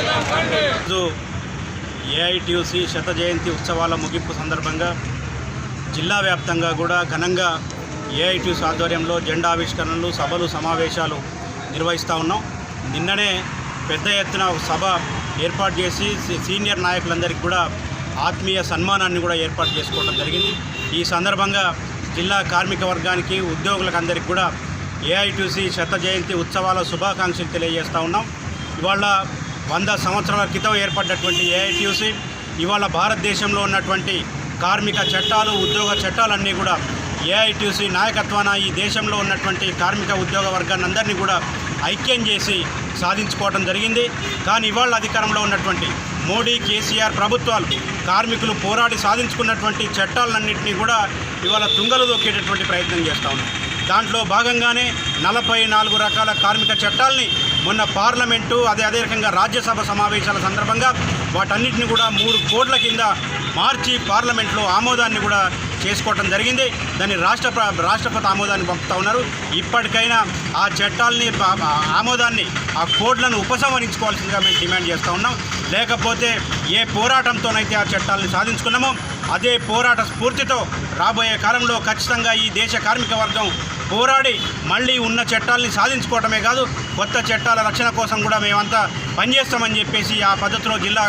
ఈరోజు ఏఐటియుసి శత జయంతి ఉత్సవాల ముగింపు సందర్భంగా జిల్లా వ్యాప్తంగా కూడా ఘనంగా ఏఐటియుసి ఆధ్వర్యంలో జెండా ఆవిష్కరణలు సభలు సమావేశాలు నిర్వహిస్తూ ఉన్నాం. నిన్ననే పెద్ద ఎత్తున ఒక సభ ఏర్పాటు చేసి సీనియర్ నాయకులందరికీ కూడా ఆత్మీయ సన్మానాన్ని కూడా ఏర్పాటు చేసుకోవడం జరిగింది. ఈ సందర్భంగా జిల్లా కార్మిక వర్గానికి ఉద్యోగులకు అందరికీ కూడా ఏఐటీసీ శత జయంతి ఉత్సవాల శుభాకాంక్షలు తెలియజేస్తూ ఉన్నాం. ఇవాళ వంద సంవత్సరాల క్రితం ఏర్పడ్డటువంటి ఏఐటీసీ ఇవాళ భారతదేశంలో ఉన్నటువంటి కార్మిక చట్టాలు ఉద్యోగ చట్టాలన్నీ కూడా ఏఐటీసీ నాయకత్వాన ఈ దేశంలో ఉన్నటువంటి కార్మిక ఉద్యోగ వర్గాన్ని అందరినీ కూడా ఐక్యం చేసి సాధించుకోవడం జరిగింది. కానీ ఇవాళ అధికారంలో ఉన్నటువంటి మోడీ కేసీఆర్ ప్రభుత్వాలు కార్మికులు పోరాడి సాధించుకున్నటువంటి చట్టాలన్నింటినీ కూడా ఇవాళ తుంగలు దొక్కేటటువంటి ప్రయత్నం చేస్తూ ఉన్నాయి దాంట్లో భాగంగానే నలభై నాలుగు రకాల కార్మిక చట్టాల్ని మొన్న పార్లమెంటు అదే అదే రకంగా రాజ్యసభ సమావేశాల సందర్భంగా వాటన్నిటిని కూడా మూడు కోట్ల కింద మార్చి పార్లమెంట్లో ఆమోదాన్ని కూడా చేసుకోవటం జరిగింది. దాన్ని రాష్ట్ర ప్ర- రాష్ట్రపతి ఆమోదాన్ని పంపుతా ఉన్నారు. ఇప్పటికైనా ఆ చట్టాలని ఆమోదాన్ని ఆ కోడ్లను ఉపసంహరించుకోవాల్సిందిగా మేము డిమాండ్ చేస్తూ ఉన్నాం. లేకపోతే ఏ పోరాటంతోనైతే ఆ చట్టాలను సాధించుకున్నామో అదే పోరాట స్ఫూర్తితో రాబోయే కాలంలో ఖచ్చితంగా ఈ దేశ కార్మిక వర్గం పోరాడి మళ్ళీ ఉన్న చట్టాలని సాధించుకోవటమే కాదు కొత్త చట్టాల రక్షణ కోసం కూడా మేమంతా పనిచేస్తామని చెప్పేసి ఆ పద్ధతిలో జిల్లా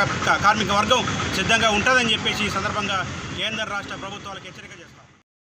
కార్మిక వర్గం సిద్ధంగా ఉంటుందని చెప్పేసి ఈ సందర్భంగా కేంద్ర రాష్ట్ర ప్రభుత్వాలకు హెచ్చరిక చేస్తాం.